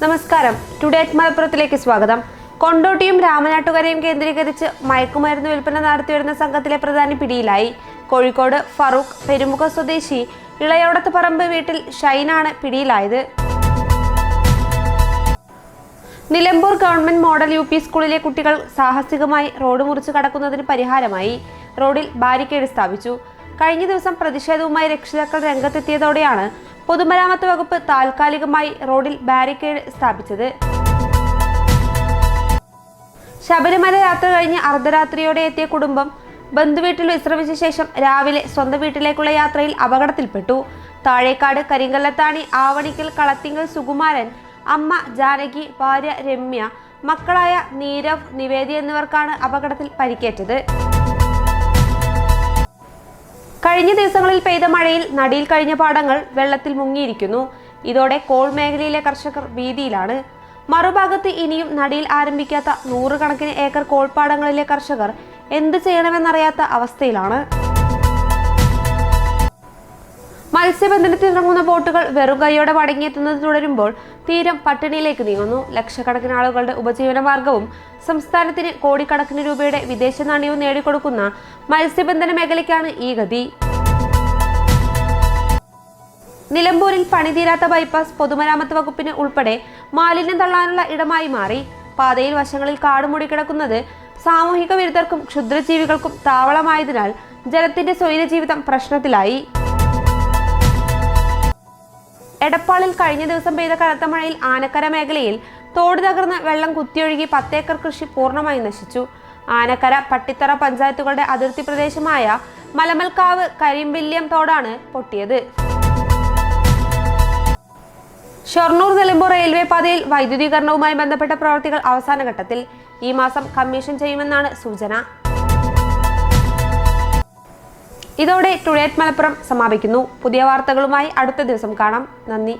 നമസ്കാരം. Today at മലപ്പുറത്തിലേക്ക് സ്വാഗതം. കൊണ്ടോട്ടിയും രാമനാട്ടുകരയും കേന്ദ്രീകരിച്ച് മയക്കുമരുന്ന് വിൽപ്പന നടത്തിവരുന്ന സംഘത്തിലെ പ്രധാനി പിടിയിലായി. കോഴിക്കോട് ഫറൂഖ് പെരുമുഖ സ്വദേശി ഇളയോടത്ത് പറമ്പ് വീട്ടിൽ ഷൈനാണ് പിടിയിലായത്. Nilambur government model U P സ്കൂളിലെ കുട്ടികൾ സാഹസികമായി റോഡ് മുറിച്ച് കടക്കുന്നതിന് പരിഹാരമായി. റോഡിൽ ബാരിക്കേഡ് സ്ഥാപിച്ചു. കഴിഞ്ഞ ദിവസം പ്രതിഷേധവുമായി രക്ഷിതാക്കൾ രംഗത്തെത്തിയതോടെയാണ് പൊതുമരാമത്ത് വകുപ്പ് താൽക്കാലികമായി റോഡിൽ ബാരിക്കേഡ് സ്ഥാപിച്ചത്. ശബരിമല യാത്ര കഴിഞ്ഞ് അർദ്ധരാത്രിയോടെ എത്തിയ കുടുംബം ബന്ധുവീട്ടിൽ വിശ്രമിച്ച ശേഷം രാവിലെ സ്വന്തം വീട്ടിലേക്കുള്ള യാത്രയിൽ അപകടത്തിൽപ്പെട്ടു. താഴേക്കാട് കരിങ്കല്ലത്താണി ആവണിക്കൽ കളത്തിങ്കൽ സുകുമാരൻ അമ്മ ജാനകി ഭാര്യ രമ്യ മക്കളായ നീരവ് നിവേദി എന്നിവർക്കാണ് അപകടത്തിൽ പരിക്കേറ്റത്. കഴിഞ്ഞ ദിവസങ്ങളിൽ പെയ്ത മഴയിൽ നടിയിൽ കഴിഞ്ഞ പാടങ്ങൾ വെള്ളത്തിൽ മുങ്ങിയിരിക്കുന്നു. ഇതോടെ കോൾ മേഖലയിലെ കർഷകർ ഭീതിയിലാണ്. മറുഭാഗത്ത് ഇനിയും നടിയിൽ ആരംഭിക്കാത്ത നൂറുകണക്കിന് ഏക്കർ കോൾപ്പാടങ്ങളിലെ കർഷകർ എന്ത് ചെയ്യണമെന്നറിയാത്ത അവസ്ഥയിലാണ്. മത്സ്യബന്ധനത്തിനിറങ്ങുന്ന ബോട്ടുകൾ വെറും കൈയോടെ മടങ്ങിയെത്തുന്നത് തുടരുമ്പോൾ തീരം പട്ടിണിയിലേക്ക് നീങ്ങുന്നു. ലക്ഷക്കണക്കിന് ആളുകളുടെ ഉപജീവന മാർഗവും സംസ്ഥാനത്തിന് കോടിക്കണക്കിന് രൂപയുടെ വിദേശ നാണ്യവും നേടിക്കൊടുക്കുന്ന മത്സ്യബന്ധന മേഖലയ്ക്കാണ് ഈ ഗതി. നിലമ്പൂരിൽ പണിതീരാത്ത ബൈപ്പാസ് പൊതുമരാമത്ത് വകുപ്പിന് ഉൾപ്പെടെ മാലിന്യം തള്ളാനുള്ള ഇടമായി മാറി. പാതയിൽ വശങ്ങളിൽ കാട് കിടക്കുന്നത് സാമൂഹിക വിരുദ്ധർക്കും ക്ഷുദ്രജീവികൾക്കും താവളമായതിനാൽ ജലത്തിന്റെ സ്വൈരജീവിതം പ്രശ്നത്തിലായി. എടപ്പാളിൽ കഴിഞ്ഞ ദിവസം പെയ്ത കനത്ത മഴയിൽ ആനക്കര മേഖലയിൽ തോട് തകർന്ന് വെള്ളം കുത്തിയൊഴുകി പത്തേക്കർ കൃഷി പൂർണമായി നശിച്ചു. ആനക്കര പട്ടിത്തറ പഞ്ചായത്തുകളുടെ അതിർത്തി പ്രദേശമായ മലമൽക്കാവ് കരിമ്പില്യം തോടാണ് പൊട്ടിയത്. ഷൊർണൂർ നിലമ്പൂർ റെയിൽവേ പാതയിൽ വൈദ്യുതീകരണവുമായി ബന്ധപ്പെട്ട പ്രവർത്തികൾ അവസാന ഘട്ടത്തിൽ ഈ മാസം കമ്മീഷൻ ചെയ്യുമെന്നാണ് സൂചന. ഇതോടെ ടുഡേറ്റ് മലപ്പുറം സമാപിക്കുന്നു. പുതിയ വാർത്തകളുമായി അടുത്ത ദിവസം കാണാം. നന്ദി.